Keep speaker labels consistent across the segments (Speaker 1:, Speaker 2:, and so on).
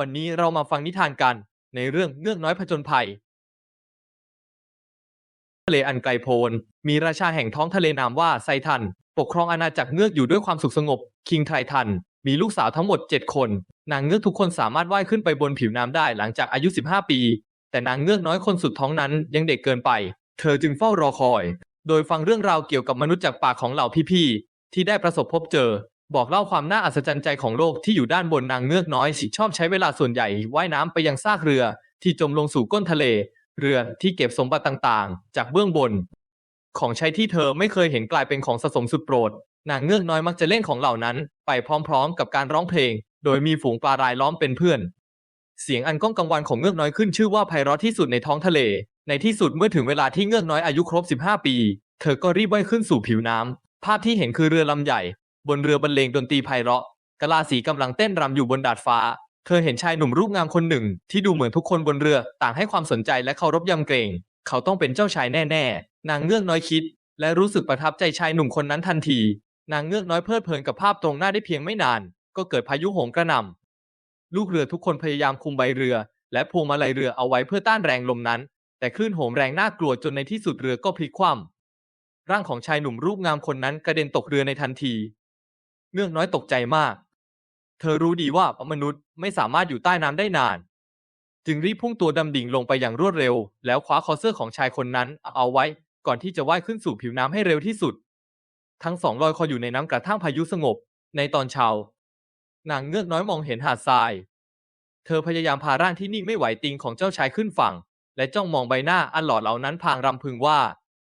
Speaker 1: วันนี้เรามาฟังนิทานกันในเรื่องเงือกน้อยผจญภัย ทะเลอันไกลโพ้นมีราชาแห่งท้องทะเลนามว่าไซทัน ปกครองอาณาจักรเงือกอยู่ด้วยความสุขสงบ คิงไททัน มีลูกสาวทั้งหมด 7 คน นางเงือกทุกคนสามารถว่ายขึ้นไปบนผิวน้ำได้หลังจากอายุ 15 ปี แต่นางเงือกน้อยคนสุดท้องนั้นยังเด็กเกินไป เธอจึงเฝ้ารอคอย โดยฟังเรื่องราวเกี่ยวกับมนุษย์จากปากของเหล่าพี่ๆที่ได้ประสบพบเจอ บอกเล่าความน่าอัศจรรย์ใจของโลกที่อยู่ด้านบนนางเงือกน้อยสิชอบใช้เวลาส่วนใหญ่ว่ายน้ำไปยังซากเรือ ที่จมลงสู่ก้นทะเล เรือที่เก็บสมบัติต่างๆ จากเบื้องบน ของใช้ที่เธอไม่เคยเห็นกลายเป็นของสะสมสุดโปรด นางเงือกน้อยมักจะเล่นของเหล่านั้น ไปพร้อมๆ กับการร้องเพลง โดยมีฝูงปลารายล้อมเป็นเพื่อน เสียงอันก้องกังวานของเงือกน้อยขึ้นชื่อว่าไพเราะที่สุดในท้องทะเล ในที่สุดเมื่อถึงเวลาที่เงือกน้อยอายุครบ 15 ปี เธอก็รีบว่ายขึ้นสู่ผิวน้ำภาพที่เห็นคือเรือลำใหญ่ บนเรือบรรเลงดนตรีไพเราะกะลาสีกำลังเต้นรำอยู่บนดาดฟ้า เธอเห็นชายหนุ่มรูปงามคนหนึ่ง ที่ดูเหมือนทุกคนบนเรือต่างให้ความสนใจและเคารพยำเกรง เขาต้องเป็นเจ้าชายแน่ๆ นางเงือกน้อยคิด และรู้สึกประทับใจชายหนุ่มคนนั้นทันที นางเงือกน้อยเพลิดเพลินกับภาพตรงหน้าได้เพียงไม่นาน ก็เกิดพายุโหมกระหน่ำลูกเรือทุกคนพยายามคุมใบเรือ และพวงมาลัยเรือเอาไว้เพื่อต้านแรงลมนั้น แต่คลื่นโหมแรงน่ากลัวจนในที่สุดเรือก็พลิกคว่ำร่างของชายหนุ่มรูปงามคนนั้นกระเด็นตกเรือในทันที เงือกน้อยตกใจมาก เธอรู้ดีว่ามนุษย์ไม่สามารถอยู่ใต้น้ำได้นาน จึงรีบพุ่งตัวดำดิ่งลงไปอย่างรวดเร็ว แล้วคว้าคอเสื้อของชายคนนั้นเอาไว้ ก่อนที่จะว่ายขึ้นสู่ผิวน้ำให้เร็วที่สุด ทั้งสองลอยคออยู่ในน้ำกระทั่งพายุสงบ ในตอนเช้านางเงือกน้อยมองเห็นหาดทราย เธอพยายามพาร่างที่นิ่งไม่ไหวติงของเจ้าชายขึ้นฝั่ง และจ้องมองใบหน้าอันหล่อเหล่านั้นพางรำพึงว่า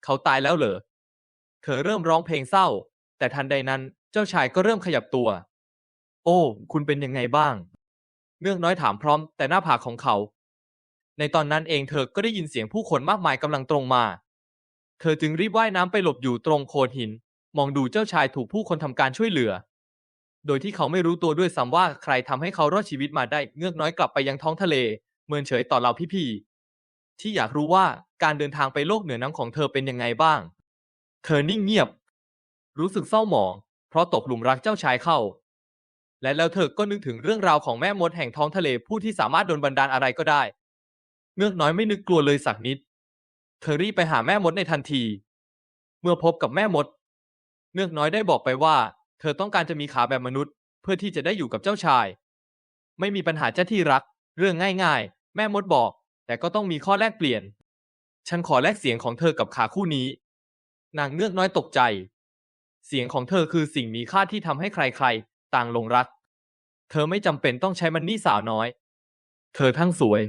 Speaker 1: เขาตายแล้วเหรอ เธอเริ่มร้องเพลงเศร้า แต่ทันใดนั้น เจ้าชายก็เริ่มขยับตัว โอ้ คุณเป็นยังไงบ้าง เงือกน้อยถามพร้อมแต่หน้าผากของเขา ในตอนนั้นเองเธอก็ได้ยินเสียงผู้คนมากมายกำลังตรงมา เธอจึงรีบว่ายน้ำไปหลบอยู่ตรงโขดหิน มองดูเจ้าชายถูกผู้คนทำการช่วยเหลือ โดยที่เขาไม่รู้ตัวด้วยซ้ำว่าใครทำให้เขารอดชีวิตมาได้ เงือกน้อยกลับไปยังท้องทะเล เมินเฉยต่อเราพี่ๆที่อยากรู้ว่าการเดินทางไปโลกเหนือน้ำของเธอเป็นยังไงบ้าง เธอนิ่งเงียบ รู้สึกเศร้าหมอง เพราะตกหลุมรักเจ้าชายเข้า และแล้วเธอก็นึกถึงเรื่องราวของแม่มดแห่งท้องทะเลผู้ที่สามารถโดนบันดาลอะไรก็ได้ เงือกน้อยไม่นึกกลัวเลยสักนิด เธอรีบไปหาแม่มดในทันที เมื่อพบกับแม่มด เงือกน้อยได้บอกไปว่า เธอต้องการจะมีขาแบบมนุษย์ เพื่อที่จะได้อยู่กับเจ้าชาย ไม่มีปัญหาเจ้าที่รัก เรื่องง่ายๆ แม่มดบอก แต่ก็ต้องมีข้อแลกเปลี่ยน ฉันขอแลกเสียงของเธอกับขาคู่นี้ นางเงือกน้อยตกใจ เสียงของเธอคือสิ่งมีค่าที่ทำให้ใครๆ ต่างหลงรัก เธอไม่จำเป็นต้องใช้มันนี่สาวน้อย เธอทั้งสวย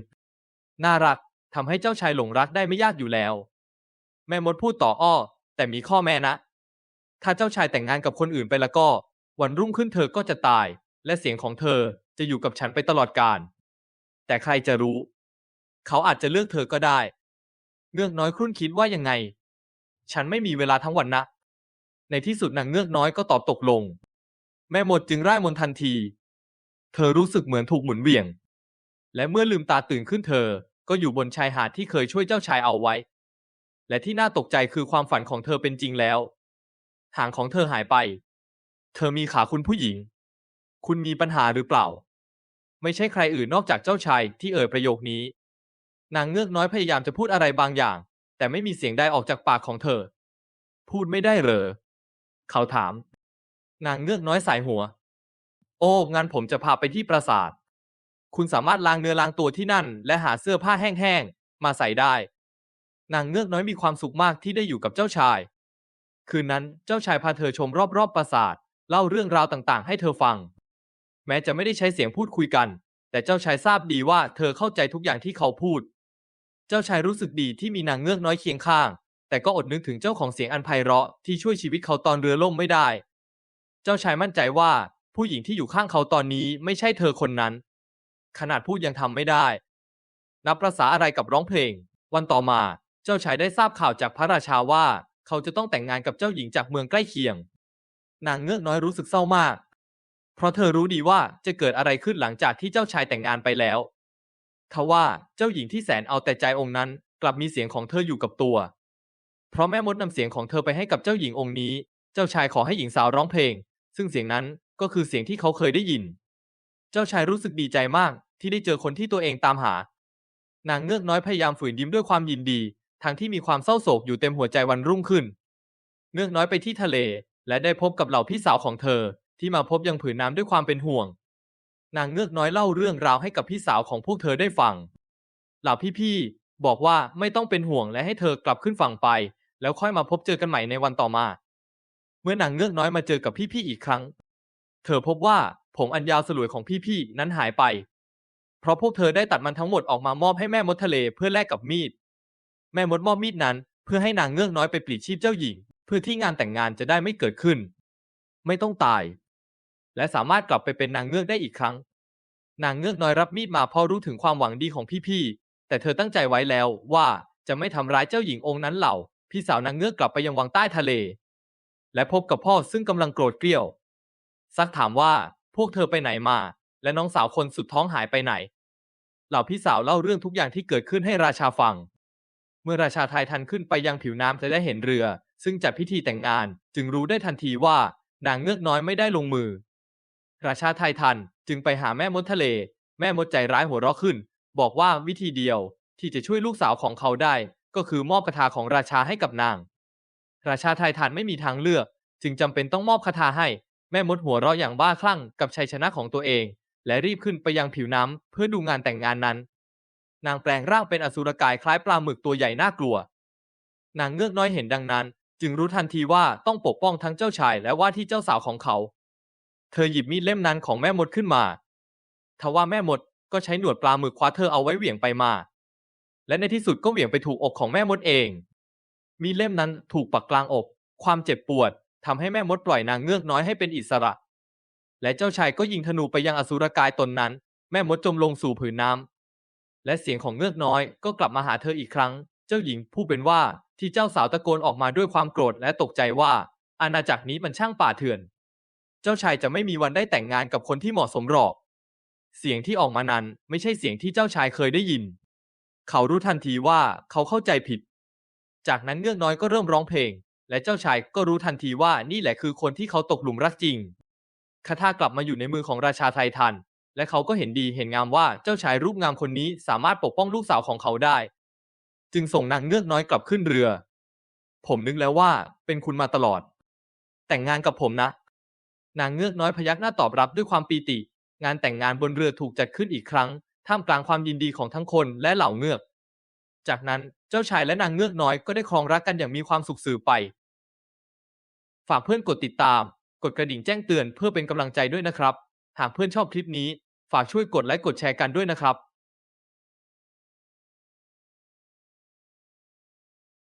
Speaker 1: น่ารักทำให้เจ้าชายหลงรักได้ไม่ยากอยู่แล้ว แม่มดพูดต่ออ้อ แต่มีข้อแม้นะ ถ้าเจ้าชายแต่งงานกับคนอื่นไปแล้วก็ วันรุ่งขึ้นเธอก็จะตาย และเสียงของเธอจะอยู่กับฉันไปตลอดกาลแต่ใครจะรู้ เขาอาจจะเลือกเธอก็ได้เงือกน้อยครุ่นคิดว่ายังไง ฉันไม่มีเวลาทั้งวันนะ ในที่สุดนางเงือกน้อยก็ตอบตกลง แม่มดจึงร่ายมนต์ทันที เธอรู้สึกเหมือนถูกหมุนเวี่ยง และเมื่อลืมตาตื่นขึ้นเธอ ก็อยู่บนชายหาดที่เคยช่วยเจ้าชายเอาไว้ และที่น่าตกใจคือความฝันของเธอเป็นจริงแล้ว หางของเธอหายไป เธอมีขาคุณผู้หญิง คุณมีปัญหาหรือเปล่า ไม่ใช่ใครอื่นนอกจากเจ้าชายที่เอ่ยประโยคนี้ นางเงือกน้อยพยายามจะพูดอะไรบางอย่าง แต่ไม่มีเสียงใดออกจากปากของเธอ พูดไม่ได้เหรอ เขาถาม นางเงือกน้อยสายหัว โอ้งั้นผมจะพาไปที่ปราสาท คุณสามารถล้างเนื้อล้างตัวที่นั่น และหาเสื้อผ้าแห้งๆ มาใส่ได้ นางเงือกน้อยมีความสุขมากที่ได้อยู่กับเจ้าชาย คืนนั้นเจ้าชายพาเธอชมรอบๆปราสาท เล่าเรื่องราวต่างๆ ให้เธอฟัง แม้จะไม่ได้ใช้เสียงพูดคุยกัน แต่เจ้าชายทราบดีว่าเธอเข้าใจทุกอย่างที่เขาพูด เจ้าชายรู้สึกดีที่มีนางเงือกน้อยเคียงข้าง แต่ก็อดนึกถึงเจ้าของเสียงอันไพเราะที่ช่วยชีวิตเขาตอนเรือล่มไม่ได้ เจ้าชายมั่นใจว่าผู้หญิงที่อยู่ข้างเขาตอนนี้ไม่ใช่เธอคนนั้น ขนาดพูดยังทำไม่ได้ นับประษาอะไรกับร้องเพลง วันต่อมาเจ้าชายได้ทราบข่าวจากพระราชาว่า เขาจะต้องแต่งงานกับเจ้าหญิงจากเมืองใกล้เคียง นางเงือกน้อยรู้สึกเศร้ามาก เพราะเธอรู้ดีว่าจะเกิดอะไรขึ้นหลังจากที่เจ้าชายแต่งงานไปแล้วทว่าเจ้าหญิงที่แสนเอาแต่ใจองค์นั้น กลับมีเสียงของเธออยู่กับตัว เพราะแม่มดนำเสียงของเธอไปให้กับเจ้าหญิงองค์นี้ เจ้าชายขอให้หญิงสาวร้องเพลง ซึ่งเสียงนั้นก็คือเสียงที่เขาเคยได้ยิน เจ้าชายรู้สึกดีใจมากที่ได้เจอคนที่ตัวเองตามหา นางเงือกน้อยพยายามฝืนยิ้มด้วยความยินดี ทั้งที่มีความเศร้าโศกอยู่เต็มหัวใจวันรุ่งขึ้น เงือกน้อยไปที่ทะเล และได้พบกับเหล่าพี่สาวของเธอ ที่มาพบยังผืนน้ำด้วยความเป็นห่วง นางเงือกน้อยเล่าเรื่องราวให้กับพี่สาวของพวกเธอได้ฟัง เหล่าพี่ๆบอกว่าไม่ต้องเป็นห่วงและให้เธอกลับขึ้นฝั่งไป แล้วค่อยมาพบเจอกันใหม่ในวันต่อมา เมื่อนางเงือกน้อยมาเจอกับพี่ๆอีกครั้ง เธอพบว่าผมอันยาวสลวยของพี่ๆนั้นหายไป เพราะพวกเธอได้ตัดมันทั้งหมดออกมามอบให้แม่มดทะเลเพื่อแลกกับมีด แม่มดมอบมีดนั้น เพื่อให้นางเงือกน้อยไปปลิดชีพเจ้าหญิง เพื่อที่งานแต่งงานจะได้ไม่เกิดขึ้น ไม่ต้องตาย และสามารถกลับไปเป็นนางเงือกได้อีกครั้ง นางเงือกน้อยรับมีดมาเพราะรู้ถึงความหวังดีของพี่ๆแต่เธอตั้งใจไว้แล้วว่าจะไม่ทำร้ายเจ้าหญิงองค์นั้นเหล่า พี่สาวนางเงือกกลับไปยังวังใต้ทะเล และพบกับพ่อซึ่งกำลังโกรธเกรี้ยว ซักถามว่าพวกเธอไปไหนมา และน้องสาวคนสุดท้องหายไปไหน เหล่าพี่สาวเล่าเรื่องทุกอย่างที่เกิดขึ้นให้ราชาฟัง เมื่อราชาไทยทันขึ้นไปยังผิวน้ำจะได้เห็นเรือ ซึ่งจัดพิธีแต่งงาน จึงรู้ได้ทันทีว่านางเงือกน้อยไม่ได้ลงมือ ราชาไทยทันจึงไปหาแม่มดทะเล แม่มดใจร้ายหัวเราะขึ้น บอกว่าวิธีเดียวที่จะช่วยลูกสาวของเขาได้ ก็คือมอบคาถาของราชาให้กับนาง ราชาไทยทันไม่มีทางเลือก จึงจำเป็นต้องมอบคาถาให้ แม่มดหัวเราะอย่างบ้าคลั่งกับชัยชนะของตัวเอง และรีบขึ้นไปยังผิวน้ำเพื่อดูงานแต่งงานนั้น นางแปลงร่างเป็นอสูรกายคล้ายปลาหมึกตัวใหญ่น่ากลัว นางเงือกน้อยเห็นดังนั้น จึงรู้ทันทีว่าต้องปกป้องทั้งเจ้าชายและว่าที่เจ้าสาวของเขา เธอหยิบมีดเล่มนั้นของแม่มดขึ้นมาทว่าแม่มดก็ใช้หนวดปลาหมึกคว้าเธอเอาไว้เหวี่ยงไปมา และในที่สุดก็เหวี่ยงไปถูกอกของแม่มดเอง มีเล่มนั้นถูกปักกลางอก ความเจ็บปวดทำให้แม่มดปล่อยนางเงือกน้อยให้เป็นอิสระ และเจ้าชายก็ยิงธนูไปยังอสูรกายตนนั้น แม่มดจมลงสู่ผืนน้ำและเสียงของเงือกน้อยก็กลับมาหาเธออีกครั้ง เจ้าหญิงผู้เป็นว่าที่เจ้าสาวตะโกนออกมาด้วยความโกรธและตกใจว่า อาณาจักรนี้มันช่างป่าเถื่อน เจ้าชายจะไม่มีวันได้แต่งงานกับคนที่เหมาะสมหรอก เสียงที่ออกมานั้นไม่ใช่เสียงที่เจ้าชายเคยได้ยิน เขารู้ทันทีว่าเขาเข้าใจผิด จากนั้นเงือกน้อยก็เริ่มร้องเพลง และเจ้าชายก็รู้ทันทีว่านี่แหละคือคนที่เขาตกหลุมรักจริงคาถากลับมาอยู่ในมือของราชาไททัน และเขาก็เห็นดีเห็นงามว่าเจ้าชายรูปงามคนนี้สามารถปกป้องลูกสาวของเขาได้ จึงส่งนางเงือกน้อยกลับขึ้นเรือ ผมนึกแล้วว่าเป็นคุณมาตลอด แต่งงานกับผมนะ นางเงือกน้อยพยักหน้าตอบรับด้วยความปีติ งานแต่งงานบนเรือถูกจัดขึ้นอีกครั้ง ท่ามกลางความยินดีของทั้งคนและเหล่าเงือก จากนั้นเจ้าชายและนางเงือกน้อยก็ได้ครองรักกันอย่างมีความสุขสื่อไป ฝากเพื่อนกดติดตาม กดกระดิ่งแจ้งเตือนเพื่อเป็นกำลังใจด้วยนะครับ หากเพื่อนชอบคลิปนี้ ฝากช่วยกดไลค์กดแชร์กันด้วยนะครับ